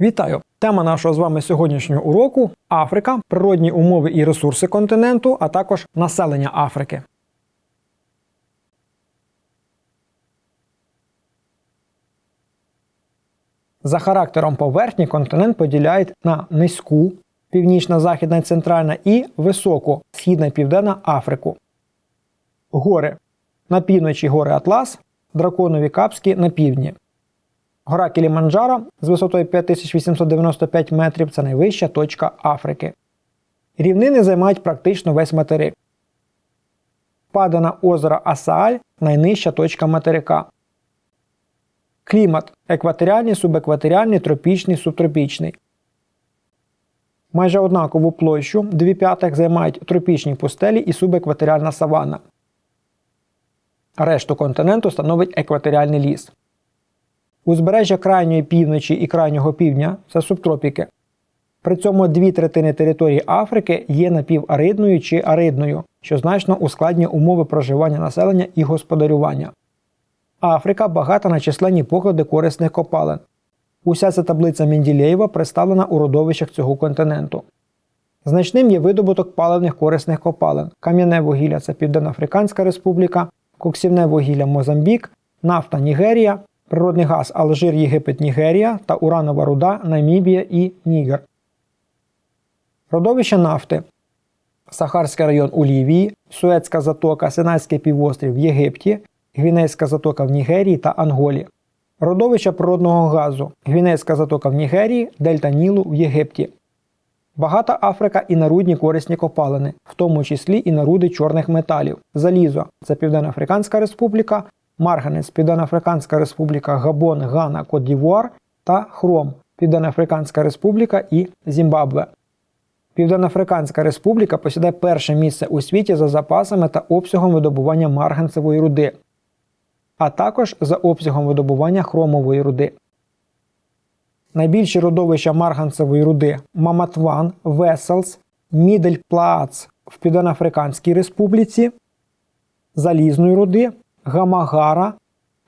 Вітаю! Тема нашого з вами сьогоднішнього уроку Африка, природні умови і ресурси континенту, а також населення Африки. За характером поверхні континент поділяють на низьку, північна, західна і центральна і високу, східна і південна Африку. Гори на півночі гори Атлас, драконові Капські на півдні. Гора Кіліманджаро з висотою 5895 метрів це найвища точка Африки. Рівнини займають практично весь материк. Падана озера Асааль найнижча точка материка. Клімат екваторіальний, субекваторіальний, тропічний, субтропічний. Майже однакову площу 2 п'ятих займають тропічні пустелі і субекваторіальна саванна. Решту континенту становить екваторіальний ліс. Узбережжя крайньої півночі і крайнього півдня це субтропіки. При цьому дві третини території Африки є напіваридною чи аридною, що значно ускладнює умови проживання населення і господарювання. Африка багата на численні поклади корисних копалин. Уся ця таблиця Менділєєва представлена у родовищах цього континенту. Значним є видобуток паливних корисних копалин. Кам'яне вугілля це Південноафриканська Республіка, коксівне вугілля Мозамбік, нафта Нігерія, природний газ Алжир, Єгипет, Нігерія та уранова руда Намібія і Нігер. Родовище нафти Сахарський район у Лівії, Суецька затока, Синайський півострів в Єгипті, Гвінейська затока в Нігерії та Анголі. Родовища природного газу Гвінейська затока в Нігерії, Дельта Нілу в Єгипті. Багата Африка і нарудні корисні копалини, в тому числі і наруди чорних металів. Залізо це Південноафриканська Республіка, Марганець Південноафриканська Республіка, Габон, Гана, Кот-Дівуар та Хром Південноафриканська Республіка і Зімбабве. Південноафриканська Республіка посідає перше місце у світі за запасами та обсягом видобування марганцевої руди, а також за обсягом видобування хромової руди. Найбільші родовища марганцевої руди Маматван, Веселс, Мідельплаац в Південноафриканській Республіці, залізної руди Гамагара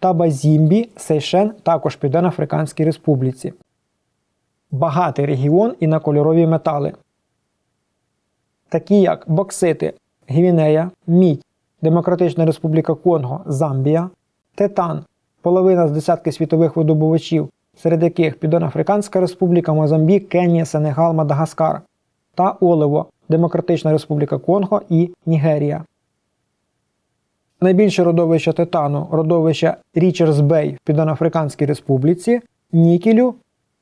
та Базімбі, Сейшен також Південноафриканській Республіці. Багатий регіон і на кольорові метали, такі як боксити Гвінея, Мідь, Демократична Республіка Конго, Замбія, Титан, половина з десятки світових видобувачів, серед яких Південноафриканська Республіка, Мозамбік, Кенія, Сенегал, Мадагаскар та Оливо, Демократична Республіка Конго і Нігерія. Найбільше родовище титану родовище Річерс Бей в Південноафриканській Республіці, Нікелю,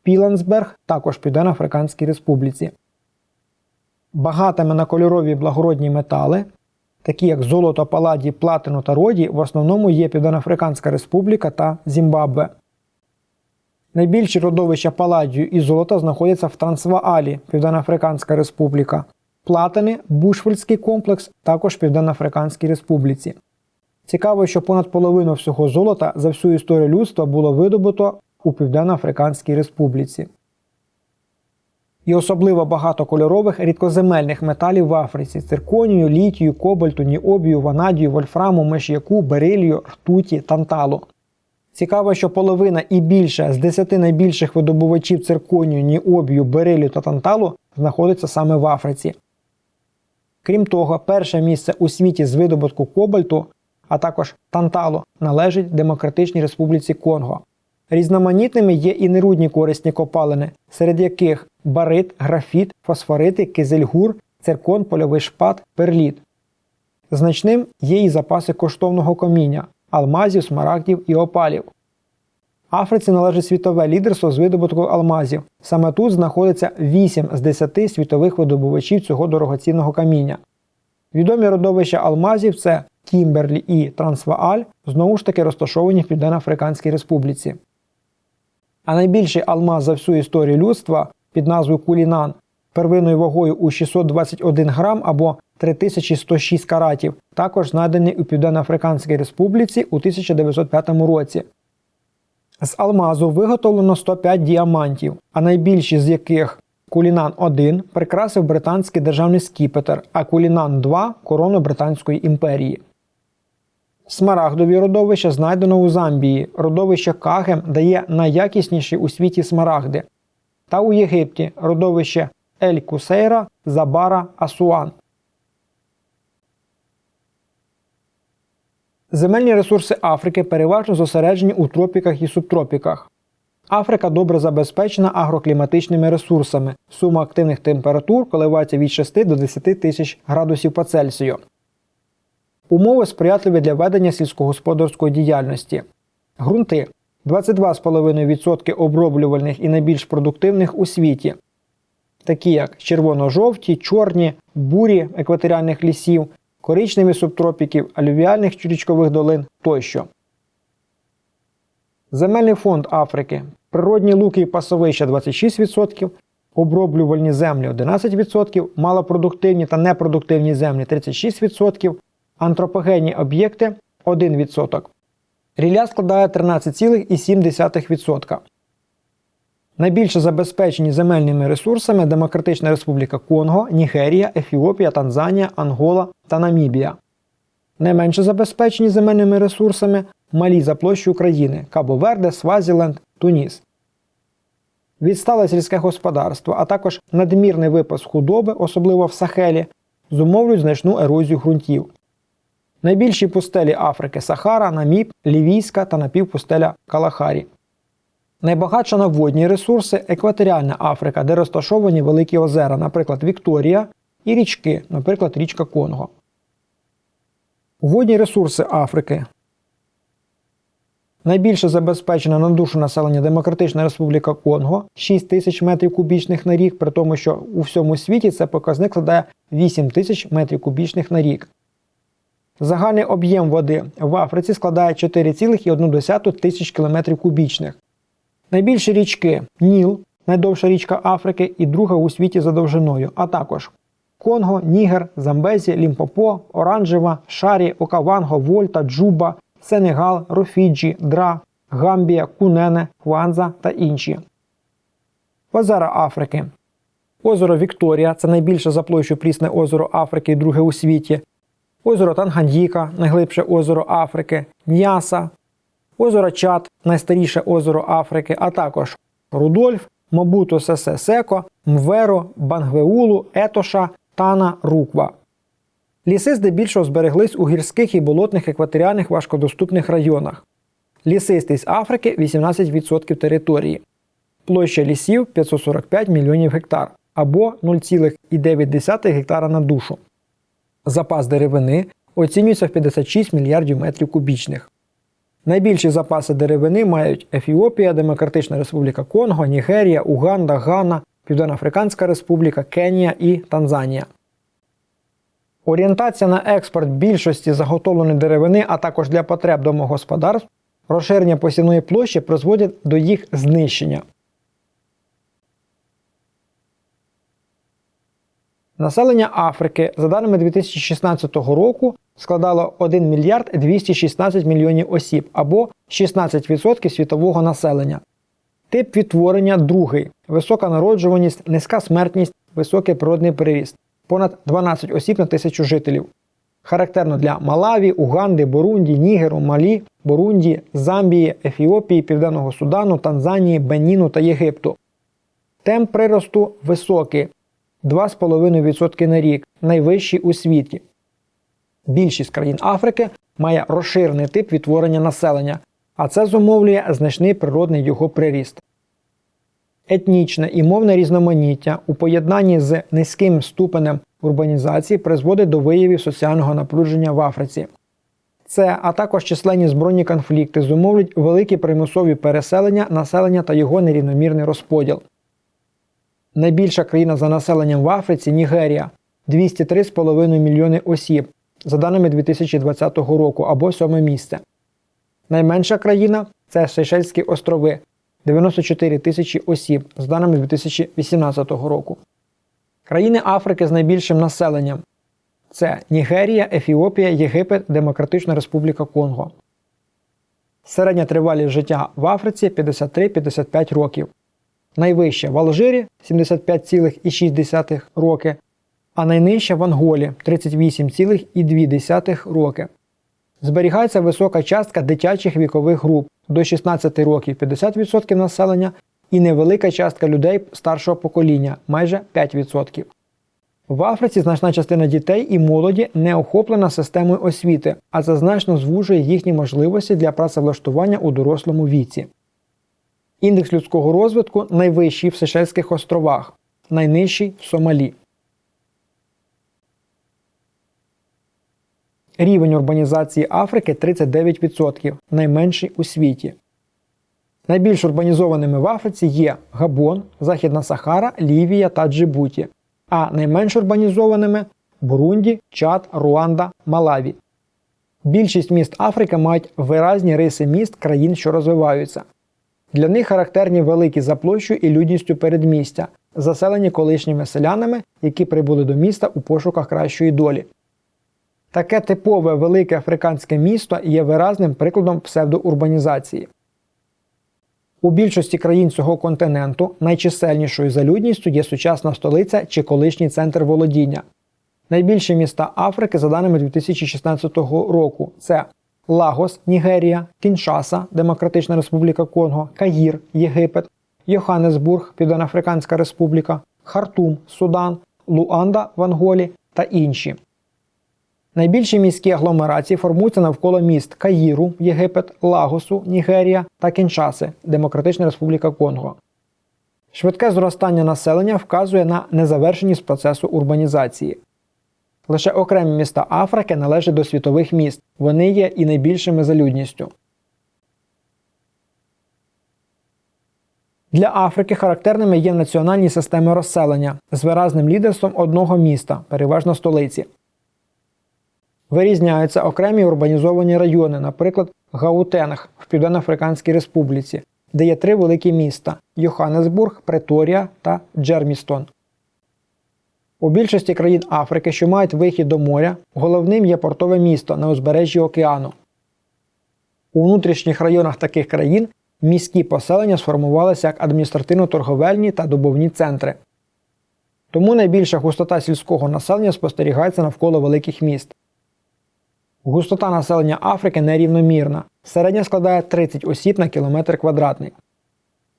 Пілансберг також в Південноафриканській Республіці. Багатими на кольорові благородні метали, такі як золото, паладі, платину та роді, в основному є Південноафриканська Республіка та Зімбабве. Найбільші родовища паладію і золота знаходяться в Трансваалі, Південноафриканська Республіка, Платини, Бушфельдський комплекс, також в Південноафриканській Республіці. Цікаво, що понад половину всього золота за всю історію людства було видобуто у Південно-Африканській Республіці. І особливо багато кольорових рідкоземельних металів в Африці цирконію, літію, кобальту, ніобію, ванадію, вольфраму, меш'яку, берилію, ртуті, танталу. Цікаво, що половина і більше з 10 найбільших видобувачів цирконію, ніобію, берилію та танталу знаходиться саме в Африці. Крім того, перше місце у світі з видобутку кобальту, а також танталу належить Демократичній Республіці Конго. Різноманітними є і нерудні корисні копалини, серед яких барит, графіт, фосфорити, кизельгур, циркон, польовий шпат, перліт. Значним є і запаси коштовного каміння, алмазів, смарагдів і опалів. Африці належить світове лідерство з видобутку алмазів. Саме тут знаходиться 8 з 10 світових видобувачів цього дорогоцінного каміння. Відомі родовища алмазів це Кімберлі і Трансвааль, знову ж таки розташовані в Південно-Африканській Республіці. А найбільший алмаз за всю історію людства під назвою Кулінан первинною вагою у 621 грам або 3106 каратів, також знайдений у Південно-Африканській Республіці у 1905 році. З алмазу виготовлено 105 діамантів, а найбільші з яких Кулінан 1 прикрасив британський державний скіпетр, а Кулінан 2 корону Британської імперії. Смарагдові родовища знайдено у Замбії. Родовище Кагем дає найякісніші у світі смарагди. та у Єгипті родовище Ель Кусейра, Забара, Асуан. Земельні ресурси Африки переважно зосереджені у тропіках і субтропіках. Африка добре забезпечена агрокліматичними ресурсами. Сума активних температур коливається від 6 до 10 тисяч градусів по Цельсію. Умови сприятливі для ведення сільськогосподарської діяльності. Грунти 22,5% оброблювальних і найбільш продуктивних у світі, такі як червоно-жовті, чорні, бурі екваторіальних лісів, коричневі субтропіків, алювіальних річкових долин тощо. Земельний фонд Африки. Природні луки і пасовища 26%, оброблювальні землі 11%, малопродуктивні та непродуктивні землі 36%, антропогенні об'єкти 1%. Рілля складає 13,7%. Найбільше забезпечені земельними ресурсами Демократична Республіка Конго, Нігерія, Ефіопія, Танзанія, Ангола та Намібія. Найменше забезпечені земельними ресурсами Малі за площу України Кабо-Верде, Свазіленд, Туніс. Відстале сільське господарство, а також надмірний випас худоби, особливо в Сахелі, зумовлюють значну ерозію ґрунтів. Найбільші пустелі Африки Сахара, Наміб, Лівійська та напівпустеля Калахарі. Найбагатша на водні ресурси екваторіальна Африка, де розташовані великі озера, наприклад, Вікторія, і річки, наприклад, річка Конго. Водні ресурси Африки. Найбільше забезпечена на душу населення Демократична Республіка Конго 6 тисяч метрів кубічних на рік, при тому, що у всьому світі це показник складає 8 тисяч метрів кубічних на рік. Загальний об'єм води в Африці складає 4,1 тисяч км кубічних. Найбільші річки Ніл, найдовша річка Африки і друга у світі за довжиною, а також Конго, Нігер, Замбезі, Лімпопо, Оранжева, Шарі, Окаванго, Вольта, Джуба, Сенегал, Рофіджі, Дра, Гамбія, Кунене, Хуанза та інші. Озера Африки. Озеро Вікторія це найбільше за площу прісне озеро Африки і друге у світі. Озеро Танганьїка, найглибше озеро Африки, Ньяса, озеро Чад, найстаріше озеро Африки, а також Рудольф, Мабуто Сесе Секо, Мверо, Бангвеулу, Етоша, Тана, Руква. Ліси здебільшого збереглись у гірських і болотних екваторіальних важкодоступних районах. Лісистість Африки 18% території. Площа лісів 545 мільйонів гектар або 0,9 гектара на душу. Запас деревини оцінюється в 56 мільярдів метрів кубічних. Найбільші запаси деревини мають Ефіопія, Демократична Республіка Конго, Нігерія, Уганда, Гана, Південноафриканська Республіка, Кенія і Танзанія. Орієнтація на експорт більшості заготовленої деревини, а також для потреб домогосподарств, розширення посівної площі призводять до їх знищення. Населення Африки за даними 2016 року складало 1 мільярд 216 мільйонів осіб або 16% світового населення. Тип відтворення другий висока народжуваність, низька смертність, високий природний приріст понад 12 осіб на тисячу жителів. Характерно для Малаві, Уганди, Бурунді, Нігеру, Малі, Бурунді, Замбії, Ефіопії, Південного Судану, Танзанії, Беніну та Єгипту. Темп приросту високий 2,5% на рік, найвищий у світі. Більшість країн Африки має розширений тип відтворення населення, а це зумовлює значний природний його приріст. Етнічне і мовне різноманіття у поєднанні з низьким ступенем урбанізації призводить до виявів соціального напруження в Африці. Це, а також численні збройні конфлікти зумовлюють великі примусові переселення населення та його нерівномірний розподіл. Найбільша країна за населенням в Африці Нігерія 203,5 мільйони осіб, за даними 2020 року або сьоме місце. Найменша країна це Сейшельські острови 94 тисячі осіб, з даними 2018 року. Країни Африки з найбільшим населенням це Нігерія, Ефіопія, Єгипет, Демократична Республіка Конго. Середня тривалість життя в Африці 53-55 років. Найвища в Алжирі 75,6 роки, а найнижча в Анголі 38,2 роки. Зберігається висока частка дитячих вікових груп до 16 років 50% населення, і невелика частка людей старшого покоління майже 5%. В Африці значна частина дітей і молоді не охоплена системою освіти, а це значно звужує їхні можливості для працевлаштування у дорослому віці. Індекс людського розвитку найвищий в Сейшельських островах, найнижчий в Сомалі. Рівень урбанізації Африки 39%, найменший у світі. Найбільш урбанізованими в Африці є Габон, Західна Сахара, Лівія та Джибуті, а найменш урбанізованими Бурунді, Чад, Руанда, Малаві. Більшість міст Африки мають виразні риси міст країн, що розвиваються. Для них характерні великі за площу і людністю передмістя, заселені колишніми селянами, які прибули до міста у пошуках кращої долі. Таке типове велике африканське місто є виразним прикладом псевдоурбанізації. У більшості країн цього континенту найчисельнішою за людністю є сучасна столиця чи колишній центр володіння. Найбільші міста Африки, за даними 2016 року, це Лагос, Нігерія, Кіншаса, Демократична Республіка Конго, Каїр, Єгипет, Йоханнесбург, Південноафриканська Республіка, Хартум, Судан, Луанда в Анголі та інші. Найбільші міські агломерації формуються навколо міст Каїру, Єгипет, Лагосу, Нігерія та Кіншаси, Демократична Республіка Конго. Швидке зростання населення вказує на незавершеність процесу урбанізації. Лише окремі міста Африки належать до світових міст, вони є і найбільшими за людністю. Для Африки характерними є національні системи розселення з виразним лідерством одного міста, переважно столиці. Вирізняються окремі урбанізовані райони, наприклад, Гаутенг в Південно-Африканській Республіці, де є три великі міста Йоханнесбург, Преторія та Джермістон. У більшості країн Африки, що мають вихід до моря, головним є портове місто на узбережжі океану. У внутрішніх районах таких країн міські поселення сформувалися як адміністративно-торговельні та добовні центри. Тому найбільша густота сільського населення спостерігається навколо великих міст. Густота населення Африки нерівномірна. Середня складає 30 осіб на кілометр квадратний.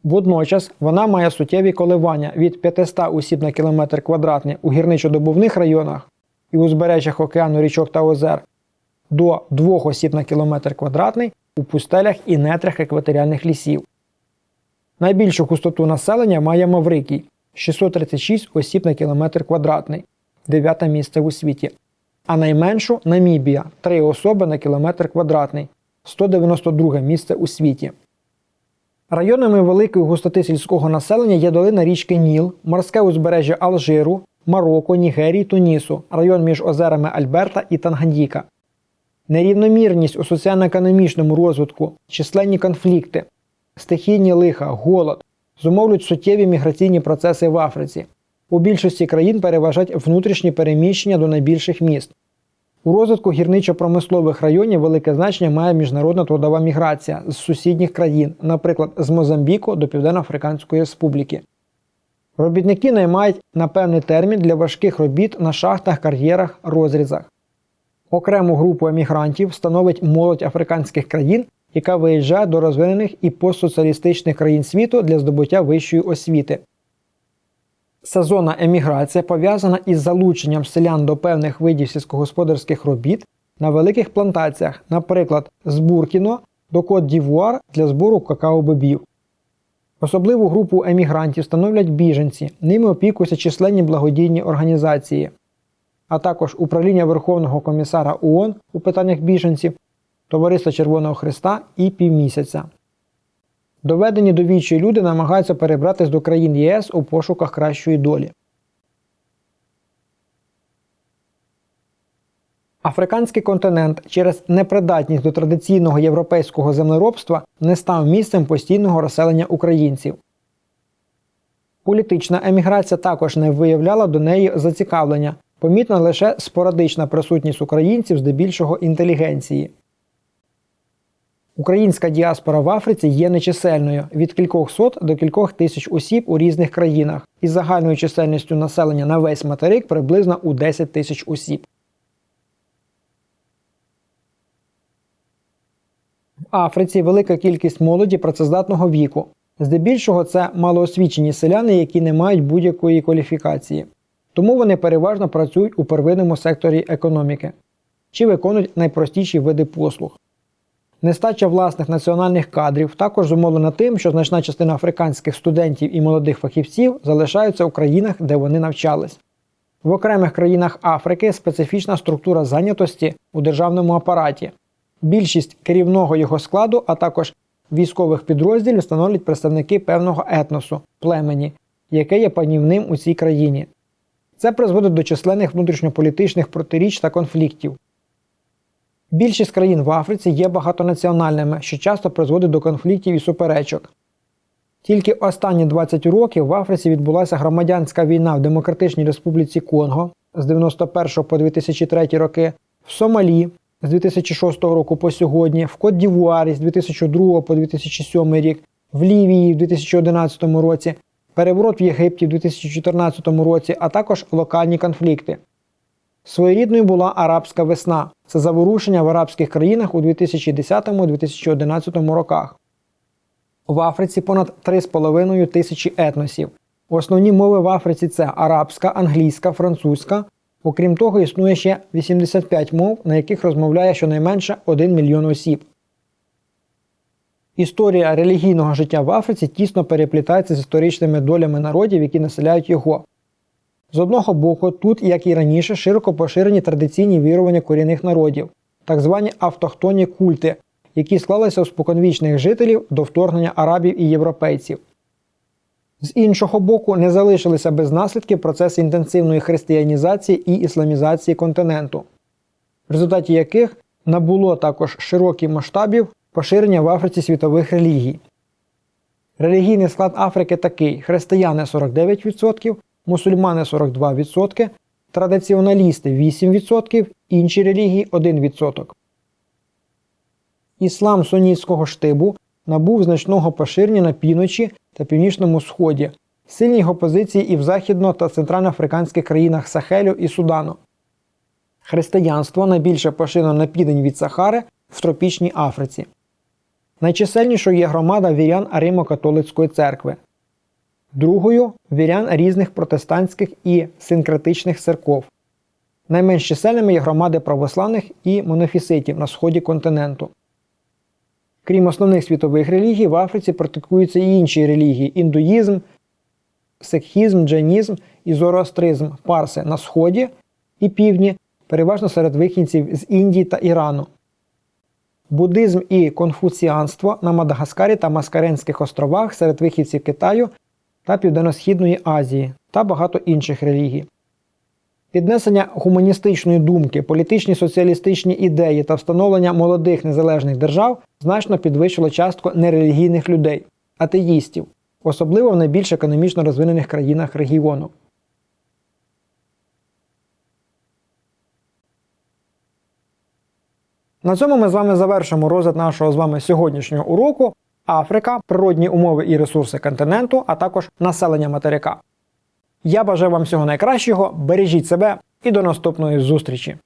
Водночас вона має суттєві коливання від 500 осіб на кілометр квадратний у гірничо-добувних районах і узбережжях океану річок та озер до 2 осіб на кілометр квадратний у пустелях і нетрах екваторіальних лісів. Найбільшу густоту населення має Маврикій 636 осіб на кілометр квадратний, дев'яте місце у світі. А найменшу Намібія 3 особи на кілометр квадратний, 192 місце у світі. Районами великої густоти сільського населення є долина річки Ніл, морське узбережжя Алжиру, Марокко, Нігерії, Тунісу, район між озерами Альберта і Танганьїка. Нерівномірність у соціально-економічному розвитку, численні конфлікти, стихійні лиха, голод зумовлюють суттєві міграційні процеси в Африці. У більшості країн переважають внутрішні переміщення до найбільших міст. У розвитку гірничо-промислових районів велике значення має міжнародна трудова міграція з сусідніх країн, наприклад, з Мозамбіку до Південно-Африканської Республіки. Робітники наймають на певний термін для важких робіт на шахтах, кар'єрах, розрізах. Окрему групу емігрантів становить молодь африканських країн, яка виїжджає до розвинених і постсоціалістичних країн світу для здобуття вищої освіти. Сезонна еміграція пов'язана із залученням селян до певних видів сільськогосподарських робіт на великих плантаціях, наприклад, з Буркіно до Кот Дівуар для збору какао-бобів. Особливу групу емігрантів становлять біженці, ними опікуються численні благодійні організації, а також управління Верховного комісара ООН у питаннях біженців, Товариство Червоного Христа і Півмісяця. Доведені до вічі люди намагаються перебратись до країн ЄС у пошуках кращої долі. Африканський континент через непридатність до традиційного європейського землеробства не став місцем постійного розселення українців. Політична еміграція також не виявляла до неї зацікавлення, помітна лише спорадична присутність українців здебільшого інтелігенції. Українська діаспора в Африці є нечисельною від кількох сот до кількох тисяч осіб у різних країнах із загальною чисельністю населення на весь материк приблизно у 10 тисяч осіб. В Африці велика кількість молоді працездатного віку. Здебільшого це малоосвічені селяни, які не мають будь-якої кваліфікації. Тому вони переважно працюють у первинному секторі економіки чи виконують найпростіші види послуг. Нестача власних національних кадрів також зумовлена тим, що значна частина африканських студентів і молодих фахівців залишаються у країнах, де вони навчались. В окремих країнах Африки специфічна структура зайнятості у державному апараті. Більшість керівного його складу, а також військових підрозділів становлять представники певного етносу, племені, яке є панівним у цій країні. Це призводить до численних внутрішньополітичних протиріч та конфліктів. Більшість країн в Африці є багатонаціональними, що часто призводить до конфліктів і суперечок. Тільки останні 20 років в Африці відбулася громадянська війна в Демократичній Республіці Конго з 91 по 2003 роки, в Сомалі з 2006 року по сьогодні, в Кот-Дівуарі з 2002 по 2007 рік, в Лівії в 2011 році, переворот в Єгипті в 2014 році, а також локальні конфлікти. Своєрідною була арабська весна це заворушення в арабських країнах у 2010-2011 роках. В Африці понад 3,5 тисячі етносів. Основні мови в Африці це арабська, англійська, французька. Окрім того, існує ще 85 мов, на яких розмовляє щонайменше 1 мільйон осіб. Історія релігійного життя в Африці тісно переплітається з історичними долями народів, які населяють його. З одного боку, тут, як і раніше, широко поширені традиційні вірування корінних народів, так звані автохтонні культи, які склалися у споконвічних жителів до вторгнення арабів і європейців. З іншого боку, не залишилися без наслідків процеси інтенсивної християнізації і ісламізації континенту, в результаті яких набуло також широких масштабів поширення в Африці світових релігій. Релігійний склад Африки такий: християни 49%, мусульмани 42%, традиціоналісти 8%, інші релігії 1%. Іслам сунітського штибу набув значного поширення на півночі та північному сході, сильні його позиції і в західно- та центральноафриканських країнах Сахелю і Судану. Християнство найбільше поширено на південь від Сахари в тропічній Африці. Найчисельнішою є громада вірян Римо-католицької церкви, другою вірян різних протестантських і синкретичних церков. Найменш чисельними є громади православних і монофіситів на сході континенту. Крім основних світових релігій, в Африці практикуються і інші релігії індуїзм, сикхізм, джайнізм і зороастризм парси на сході і півдні, переважно серед вихідців з Індії та Ірану. Буддизм і конфуціанство на Мадагаскарі та Маскаренських островах серед вихідців Китаю та Південно-Східної Азії та багато інших релігій. Піднесення гуманістичної думки, політичні соціалістичні ідеї та встановлення молодих незалежних держав значно підвищило частку нерелігійних людей, атеїстів, особливо в найбільш економічно розвинених країнах регіону. На цьому ми з вами завершимо розгляд нашого з вами сьогоднішнього уроку Африка, природні умови і ресурси континенту, а також населення материка. Я бажаю вам всього найкращого, бережіть себе і до наступної зустрічі!